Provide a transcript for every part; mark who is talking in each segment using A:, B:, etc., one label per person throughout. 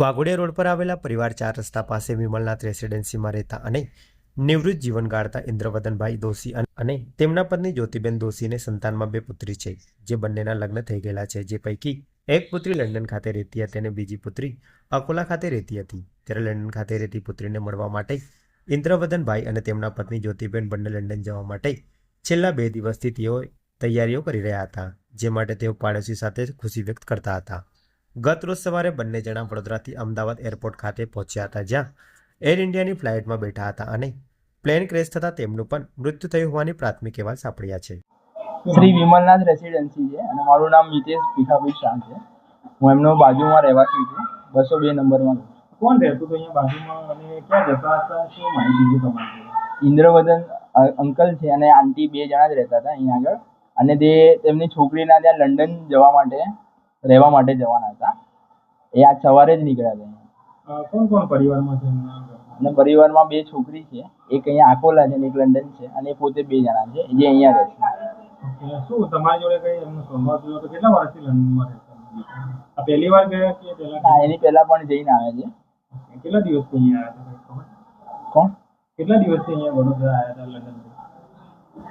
A: Waghodia road પર આવેલા પરિવાર ચાર રસ્તા પાસે વિમલનાથ રેસિડેન્સીમાં રહેતા અને નિવૃત્ત જીવન ગાળતા ઇન્દ્રવદનભાઈ દોશી અને તેમના પત્ની જ્યોતિબેન દોશીને સંતાનમાં બે પુત્રી છે, જે બંનેના લગ્ન થઈ ગયેલા છે. જે પૈકી એક પુત્રી લંડન ખાતે રહેતી હતી અને બીજી પુત્રી અકોલા ખાતે રહેતી હતી. ત્યારે લંડન ખાતે રહેતી પુત્રીને મળવા માટે ઇન્દ્રવદનભાઈ અને તેમના પત્ની જ્યોતિબેન બંને લંડન જવા માટે છેલ્લા બે દિવસથી તેઓ તૈયારીઓ કરી રહ્યા હતા, જે માટે તેઓ પાડોશી સાથે ખુશી વ્યક્ત કરતા હતા. ગત રોજ સવારે બંને જણા વડોદરાથી અમદાવાદ એરપોર્ટ ખાતે પહોંચ્યા હતા જ્યાં એર ઇન્ડિયાની ફ્લાઇટમાં બેઠા હતા અને પ્લેન ક્રેશ થતાં તેમનું પણ મૃત્યુ થયું હોવાની પ્રાથમિક અહેવાલ સાંપડ્યા છે.
B: શ્રી વિમલનાથ રેસિડેન્સી છે અને મારું નામ મિતેશ ભીખાભાઈ શાહ છે. હું એમનો બાજુમાં રહેવાસી છું બસો બે નંબરમાં.
C: કોણ રહેતું હતું અહીંયા બાજુમાં અને ક્યાં જતા હતા શું માહિતી છે તમારી?
B: ઇન્દ્રવદન અંકલ છે અને આંટી બે જણા જ રહેતા હતા અહીંયા આગળ. અને તે તેમની છોકરીના ત્યાં લંડન જવા માટે રહેવા માટે જવાના હતા. એ આજ સવારે જ નીકળ્યા હતા.
C: કોણ કોણ પરિવારમાં છે?
B: અને પરિવારમાં બે છોકરી છે. એક અહીંયા આકોલા છે એક લંડન છે. અને પોતે બે જણા છે જે અહીંયા રહે છે.
C: શું તમારી જોડે કઈ એમનો સ્વભાવ થયો? તો કેટલા વર્ષથી લંડનમાં રહેતા આ પહેલી વાર ગયા કે પહેલા
B: હા એની પહેલા પણ જઈને આવ્યા છે.
C: કેટલા દિવસથી અહીંયા આવ્યા હતા?
B: કોણ?
C: કેટલા દિવસથી અહીંયા વડોદરા આવ્યા હતા લંડન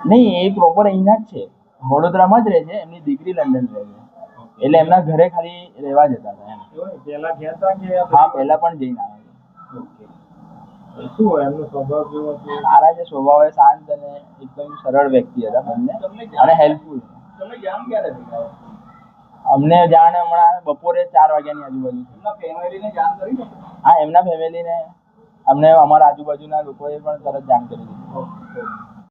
B: નહીં એ પ્રોપર અહીંના જ છે. વડોદરામાં જ રહે છે એમની દીકરી લંડન રહે છે. એટલે એમના ઘરે ખાલી રહેવા જતા હતા
C: પહેલા ગયા હતા કે
B: હા પહેલા પણ જઈને આવ્યા
C: ઓકે. શું એમનો સ્વભાવ કેવો હતો?
B: સારા છે સ્વભાવે શાંત અને એકદમ સરળ વ્યક્તિ હતા બંને. અને હેલ્પફુલ
C: ક્યારે
B: અમને જાણ હમણાં બપોરે ચાર વાગ્યાની આજુબાજુ હા એમના ફેમિલીને અમને અમારા આજુબાજુના લોકોએ પણ તરત જાણ કરી દીધી.